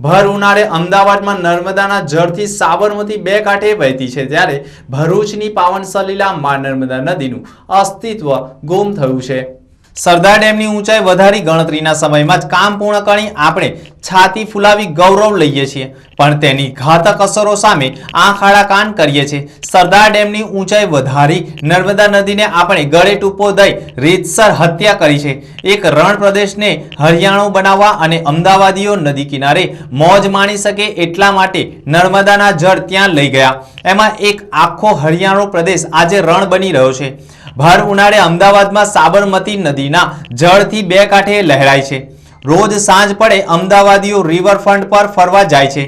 ભર ઉનાળે અમદાવાદમાં નર્મદાના જળથી સાબરમતી બે કાંઠે વહેતી છે ત્યારે ભરૂચની પાવન સલીલા મા નર્મદા નદીનું અસ્તિત્વ ગુમ થયું છે. સરદાર ડેમની ઊંચાઈ વધારી ગણતરીના સમયમાં જ કામ પૂર્ણ કરી આપણે છાતી ફુલાવી ગૌરવ લઈએ છીએ. પણ તેની ઘાતક અસરો સામે આંખ આડા કાન કરીએ છીએ. સરદાર ડેમની ઊંચાઈ વધારી નર્મદા નદીને આપણે ગળે ટૂંપો દઈ રીતસર હત્યા કરી છે. એક રણ પ્રદેશને હરિયાણું બનાવવા અને અમદાવાદીઓ નદી કિનારે મોજ માણી શકે એટલા માટે નર્મદાના જળ ત્યાં લઈ ગયા. એમાં એક આખો હરિયાણો પ્રદેશ આજે રણ બની રહ્યો છે. ભર ઉનાળે અમદાવાદમાં સાબરમતી નદીના જળથી બે કાંઠે લહેરાય છે. રોજ સાંજ પડે અમદાવાદીઓ રિવરફ્રન્ટ પર ફરવા જાય છે.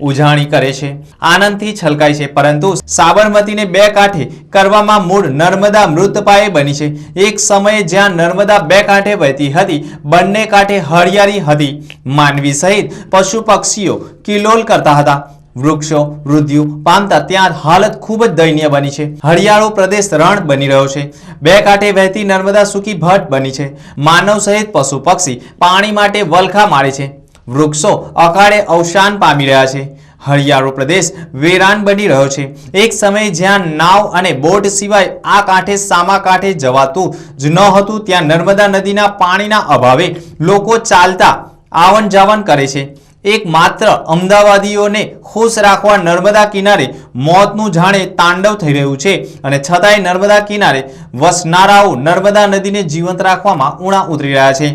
ઉજાણી કરે છે. આનંદથી છલકાય છે, પરંતુ સાબરમતીને બે કાંઠે કરવામાં મૂળ નર્મદા મૃતપાયે બની છે. એક સમયે જ્યાં નર્મદા બે કાંઠે વહેતી હતી, બંને કાંઠે હરિયાળી હતી. માનવી સહિત પશુ પક્ષીઓ કિલોલ કરતા હતા. વૃક્ષો વૃદ્ધિઓ પામતા ત્યાં હાલત ખૂબ જ દયનીય બની છે. હરિયાળો પ્રદેશ રણ બની રહ્યો છે. બે કાંઠે વહેતી નર્મદા સૂકી ભટ્ટ બની છે. માનવ સહિત પશુ પક્ષી પાણી માટે વલખા મારે છે. વૃક્ષો અકાળે અવસાન પામી રહ્યા છે. હરિયાળો પ્રદેશ વેરાન બની રહ્યો છે. એક સમયે જ્યાં નાવ અને બોટ સિવાય આ કાંઠે સામા કાંઠે જવાતું જ ન હતું, ત્યાં નર્મદા નદીના પાણીના અભાવે લોકો ચાલતા આવન જાવન કરે છે. એક માત્ર અમદાવાદીઓને ખુશ રાખવા નર્મદા કિનારે મોતનું જાણે તાંડવ થઈ રહ્યું છે. અને છતાંય નર્મદા કિનારે વસનારાઓ નર્મદા નદીને જીવંત રાખવામાં ઉણા ઉતરી રહ્યા છે.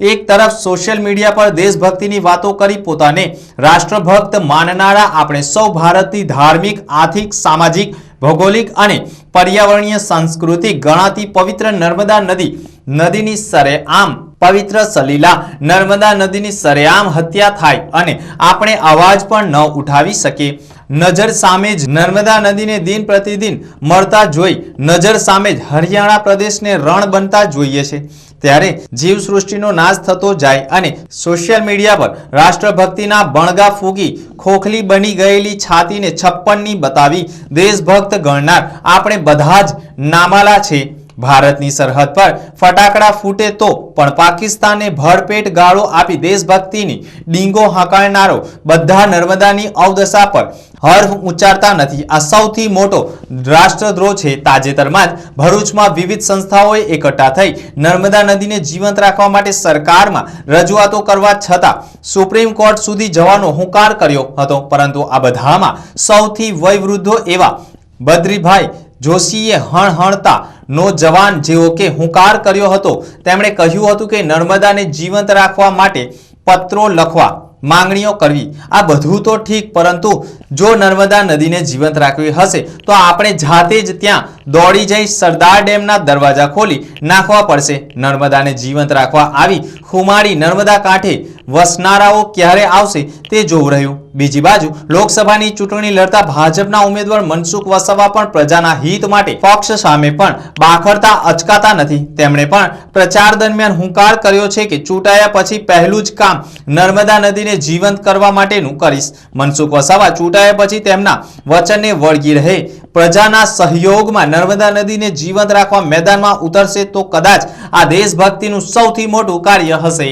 એક તરફ સોશિયલ મીડિયા પર દેશભક્તિની વાતો કરી પોતાને રાષ્ટ્રભક્ત માનનારા આપણે સૌ ભારતની ધાર્મિક, આર્થિક, સામાજિક, ભૌગોલિક અને પર્યાવરણીય સાંસ્કૃતિક ગણાતી પવિત્ર નર્મદા નદી, નદીની સરેઆમ પવિત્ર સલીલા નર્મદા નદીની સરેઆમ હત્યા થાય અને આપણે અવાજ પણ ન ઉઠાવી શકીએ. નજર સામે જ નર્મદા નદીને દિન પ્રતિદિન મળતા જોઈ નજર સામે જ હરિયાણા પ્રદેશને રણ બનતા જોઈએ છે. ત્યારે જીવસૃષ્ટિનો નાશ થતો જાય અને સોશિયલ મીડિયા પર રાષ્ટ્રભક્તિના બણગા ફૂગી ખોખલી બની ગયેલી છાતીને છપ્પનની બતાવી દેશભક્ત ગણનાર આપણે બધા જ નામાલા છે. ભારતની સરહદ પર ફટાકડા ફૂટે તો પણ પાકિસ્તાને ભરપેટ ગાળો આપી દેશભક્તિની ડીંગો હકારનારો બધા નર્મદાની અવદશા પર હર્ફ ઉચ્ચારતા નથી. આ સૌથી મોટો રાષ્ટ્રદ્રોહ છે તાજેતરમાં જ ભરૂચમાં વિવિધ સંસ્થાઓએ એકઠા થઈ નર્મદા નદીને જીવંત રાખવા માટે સરકારમાં રજૂઆતો કરવા છતાં સુપ્રીમ કોર્ટ સુધી જવાનો હુંકાર કર્યો હતો. પરંતુ આ બધામાં સૌથી વયવૃદ્ધો એવા બદ્રીભાઈ જોશીએ હણહણતા નો જવાન જેવો કે હુંકાર કર્યો હતો. તેમણે કહ્યું હતું કે નર્મદાને જીવંત રાખવા માટે પત્રો લખવા માંગણીઓ કરવી, આ બધું તો ઠીક, પરંતુ જો નર્મદા નદીને જીવંત રાખવી હશે, તો આપણે જાતે જ ત્યાં દોડી જઈ સરદાર ડેમના દરવાજા ખોલી નાખવા પડશે. નર્મદાને જીવંત રાખવા આવી ખુમારી નર્મદા કાંઠે વસનારાઓ ક્યારે આવશે તે જોવું રહ્યું. બીજી બાજુ લોકસભાની ચૂંટણી લડતા ભાજપના ઉમેદવાર મનસુખ વસાવા પણ પ્રજાના હિત માટે પક્ષ સામે પણ બાખડતા અચકાતા નથી. તેમણે પણ પ્રચાર દરમિયાન હુંકાર કર્યો છે કે ચૂંટાયા પછી પહેલું જ કામ નર્મદા નદીને જીવંત કરવા માટેનું કરીશ. મનસુખ વસાવા ચૂંટાયા પછી તેમના વચનને વળગી રહે પ્રજાના સહયોગમાં નર્મદા નદીને જીવંત રાખવા મેદાનમાં ઉતરશે તો કદાચ આ દેશભક્તિનું સૌથી મોટું કાર્ય હશે.